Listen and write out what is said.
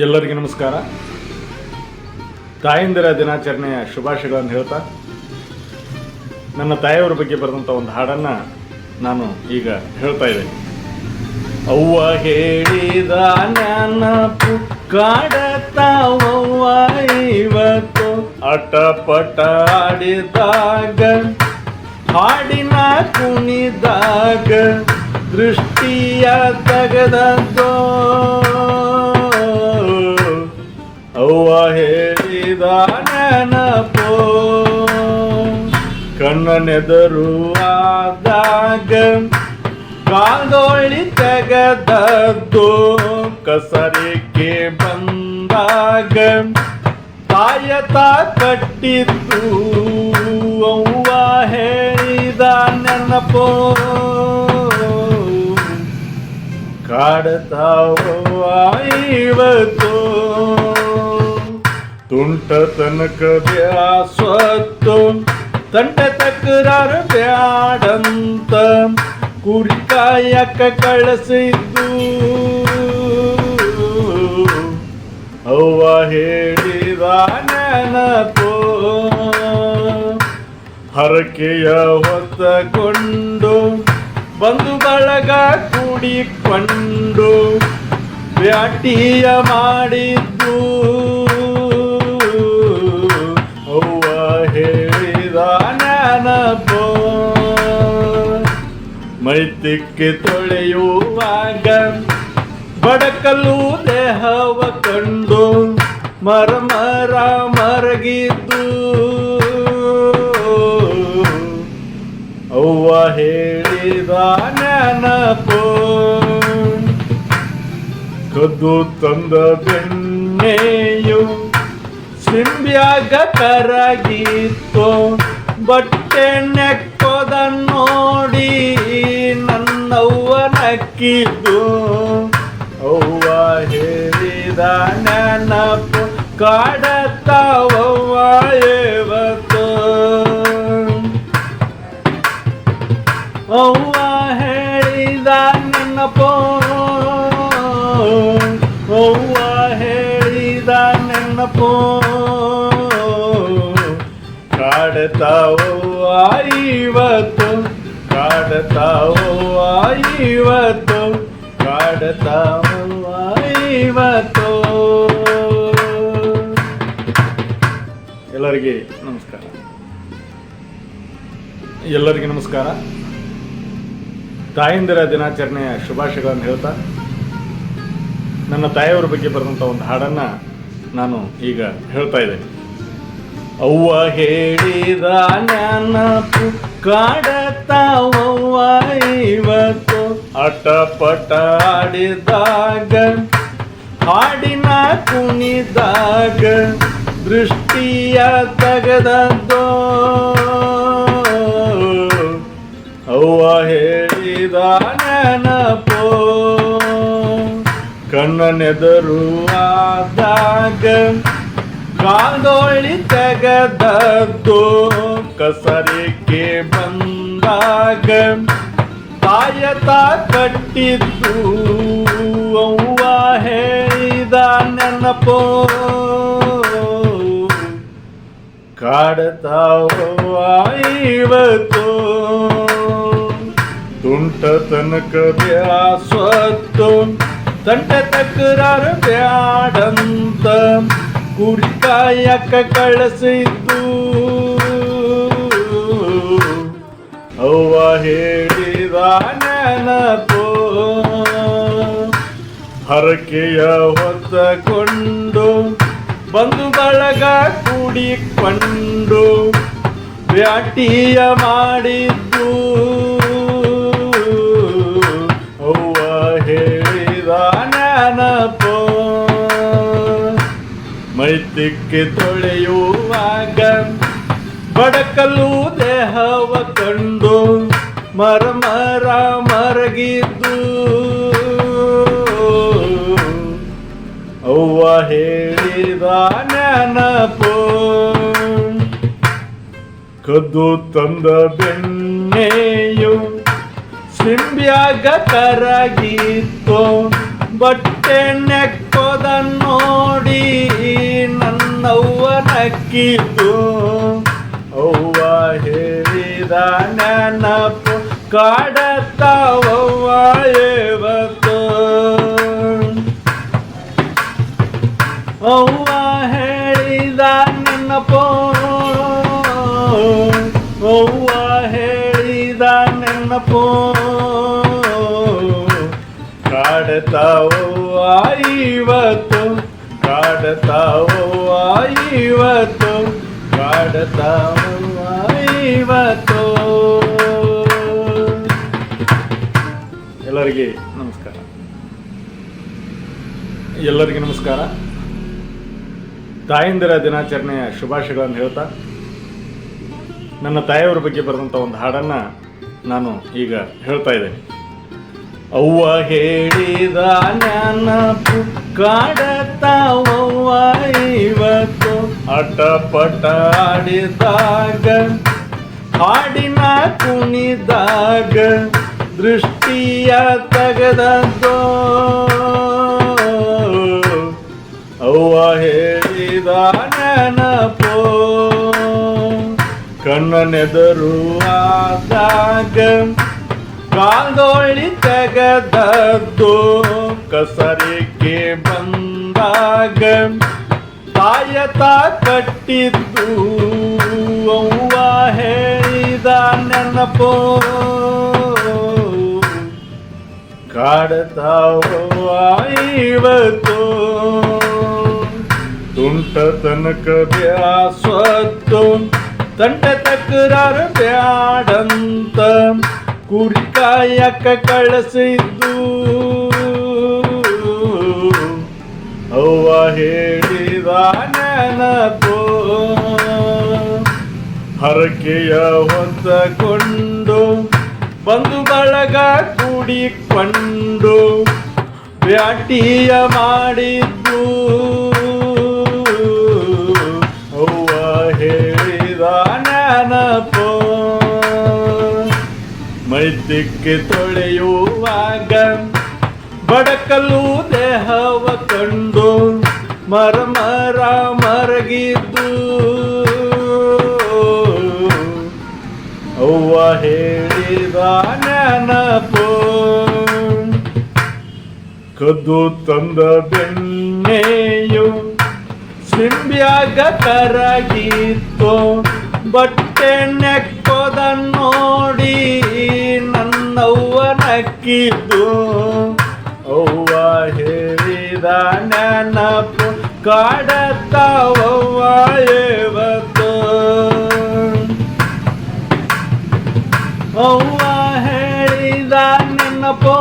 ಎಲ್ಲರಿಗೂ ನಮಸ್ಕಾರ. ತಾಯಂದಿರ ದಿನಾಚರಣೆಯ ಶುಭಾಶಯಗಳನ್ನು ಹೇಳ್ತಾ, ನನ್ನ ತಾಯಿಯವರ ಬಗ್ಗೆ ಬರೆದಂಥ ಒಂದು ಹಾಡನ್ನು ನಾನು ಈಗ ಹೇಳ್ತಾ ಇದ್ದೇನೆ. ಅವ್ವ ಹೇಳಿದ ನನ್ನ ಕಾಡತಾವವ್ವ ಇವತ್ತು ಅಟಪಟ ಆಡಿದಾಗ, ಹಾಡಿನ ಕುಣಿದಾಗ ದೃಷ್ಟಿಯ ತೆಗೆದದ್ದೋ ನೆನಪೋ ಕಣ್ಣನೆದರು ಕಾಂಗೋಳಿ ತೆಗೆದದ್ದು. ಕಸರಿಕೆ ಬಂದಾಗ ತಾಯತ ಕಟ್ಟಿದ್ದು. ಅವ್ವ ಹೇಳಿದ ನೆನಪೋ. ಕಾಡತಾವೋ ಇವತ್ತು ತುಂಟ ತನಕ ಬ್ಯಾಸ್ವತ್ತು ತಂಟ ತಕರಾರು ಬ್ಯಾಡಂತ ಕುರಿ ಕಾಯಕ ಕಳಿಸಿದ್ದು. ಅವ್ವ ಹೇಳಿದ ನೆನಪೋ ಹರಕೆಯ ಹೊತ್ತಕೊಂಡು ಬಂದು ಬಳಗ ಕೂಡಿಕೊಂಡು ವ್ಯಾಟಿಯ ಮಾಡಿದ್ದು. ಮೈತಿಕ್ಕೆ ತೊಳೆಯುವಾಗ ಬಡಕಲು ದೇಹವ ಕಂಡು ಮರ ಮರ ಮರಗಿದ್ದು. ಅವ್ವ ಹೇಳಿದ ನೆನಪೋ ಕದ್ದು ತಂದ ಬೆಣ್ಣೆಯು ಸಿಂಬ್ಯಾಗ ಕರಗಿತ್ತು. ಬಟ್ಟೆ ನೆಕ್ಕೋದ ನೋಡಿ ನಕ್ಕಿದ್ದು ಅವ್ವ ಹೇಳಿದ ನೆನಪು ಕಾಡತ್ತಾವವ್ವ ಇವತ್ತು ಅವ್ವ ಹೇಳಿದ ನೆನಪು. ಅವ್ವ ಹೇಳಿದ ನೆನಪು. ಕಾಡತಾವೋ ಇವತ್ತು ಕಾಡತಾವೋ ಇವತ್ತು ಕಾಡತಾವೋ ಇವತ್ತು ಎಲ್ಲರಿಗೆ ನಮಸ್ಕಾರ. ಎಲ್ಲರಿಗೂ ನಮಸ್ಕಾರ. ತಾಯಂದಿರ ದಿನಾಚರಣೆಯ ಶುಭಾಶಯಗಳನ್ನು ಹೇಳ್ತಾ, ನನ್ನ ತಾಯಿಯವರ ಬಗ್ಗೆ ಬರೆದಂಥ ಒಂದು ಹಾಡನ್ನು ನಾನು ಈಗ ಹೇಳ್ತಾ ಇದ್ದೇನೆ. ಅವ್ವ ಹೇಳಿದ ನೆನಪು ಕಾಡತಾವವ್ವ ಇವತ್ತು ಅಟಪಟ ಆಡಿದಾಗ ಹಾಡಿನ ಕುಣಿದಾಗ, ದೃಷ್ಟಿಯ ತೆಗೆದದ್ದೋ ಅವ್ವ ಹೇಳಿದ ನೆನಪೋ. ಕಣ್ಣನೆದರು ಆದಾಗ, ಕಾದೋಳಿ ತೆಗೆದದ್ದು. ಕಸರಿಕೆ ಬಂದಾಗ ತಾಯತ ಕಟ್ಟಿದ್ದು ಅವ್ವ ಹೇಳಿದ ನೆನಪೋ ಕಾಡತಾವೋ ಇವತ್ತು ತುಂಟ ತನಕ ಬ್ಯಾಸ್ವತ್ತು ತಂಟ ತಕರಾರು ಬ್ಯಾಡಂತ ಕುರಿ ಕಾಯಕ ಕಳಿಸಿದ್ದು ಹೇಳಿದ ನೆನಪೋ ಹರಕೆಯ ಹೊತ್ತಕೊಂಡು ಬಂದು ಬಳಗ ಕೂಡಿಕೊಂಡು ವ್ಯಾಟಿಯ ಮಾಡಿದ್ದು. ಅವ್ವ ಹೇಳಿದ ನೆನಪೋ ಮೈತಿಕ್ಕೆ ತೊಳೆಯುವಾಗ ಬಡಕಲು ಮರ ಮರ ಮರಗಿದ್ದು. ಅವ್ವ ಹೇಳಿದ ನೆನಪೋ. ಕದ್ದು ತಂದ ಬೆಣ್ಣೆಯು ಸಿಂಬ್ಯಾಗ ಕರಗಿತ್ತು ಬಟ್ಟೆ ನೆಕ್ಕೋದ ನೋಡಿ ನಕ್ಕಿದ್ದು ಅವ್ವ ಹೇಳಿದ ನೆನಪು. ಕಾಡತ್ತಾವವ್ವ ಇವತ್ತು ಅವ್ವ ಹೇಳಿದ ನೆನಪೋ ಅವ್ವ ಹೇಳಿದ ಕಾಡ್ತಾವವ್ವ ಇವತ್ತು ಕಾಡ್ತಾವವ್ವ ಇವತ್ತು ಕಾಡ್ತಾವವ್ವ ಎಲ್ಲರಿಗೆ ನಮಸ್ಕಾರ. ಎಲ್ಲರಿಗೆ ನಮಸ್ಕಾರ. ತಾಯಂದಿರ ದಿನಾಚರಣೆಯ ಶುಭಾಶಯಗಳನ್ನು ಹೇಳ್ತಾ, ನನ್ನ ತಾಯಿಯವರ ಬಗ್ಗೆ ಬರೆದಂಥ ಒಂದು ಹಾಡನ್ನು ನಾನು ಈಗ ಹೇಳ್ತಾ ಇದ್ದೇನೆ. ಅವ್ವ ಹೇಳಿದ ನೆನಪು ಕಾಡತಾವವ್ವ ಇವತ್ತು ಅಟಪಟ ಆಡಿದಾಗ ಹಾಡಿನ ಕುಣಿದಾಗ ದೃಷ್ಟಿಯ ತೆಗೆದದ್ದೋ ಅವ್ವ ಹೇಳಿದ ನೆನಪೋ. ಕಣ್ಣನೆದರು ಆದಾಗ ಕಾಲ್ದೋಳಿ ತೆಗೆದದ್ದು. ಕಸರಿಕೆ ಬಂದಾಗ ತಾಯತ ಕಟ್ಟಿದ್ದು. ಅವ್ವ ಹೇಳಿದ ನೆನಪೋ. ಕಾಡತಾವ ಇವತ್ತು ತುಂಟ ತನಕ ಬ್ಯಾಸ್ವತ್ತು ತಂಟ ತಕರಾರು ಬ್ಯಾಡಂತ ಕುರಿ ಕಾಯಕ ಕಳಿಸಿದ್ದು. ಅವ್ವ ಹೇಳಿದ ನೆನಪೋ ಹರಕೆಯ ಹೊತ್ತಕೊಂಡು ಬಂದು ಬಳಗ ಕೂಡಿಕೊಂಡು ವ್ಯಾಟಿಯ ಮಾಡಿದ್ದು. ಅವ್ವ ಹೇಳಿದ ನೆನಪೋ ಮೈತಿಕ್ಕೆ ತೊಳೆಯುವಾಗ ಬಡಕಲು ದೇಹವ ಕಂಡು ಮರಮರ ಮರಗಿದ್ದು. ಅವ್ವ ಹೇಳಿದ ನೆನಪು. ಕದ್ದು ತಂದ ಬೆಣ್ಣೆಯು ಸಿಂಬ್ಯಾಗ ಕರಗಿತ್ತು. ಬಟ್ಟೆ ನೆಕ್ಕೋದ ನೋಡಿ ನನ್ನವ್ವ ನಕ್ಕಿದ್ದು. ಅವ್ವ ಹೇಳಿದ ನೆನಪು ಕಾಡತ್ತಾವವ್ವ ಅವ್ವ ಹೇಳಿದ ನೆನಪೋ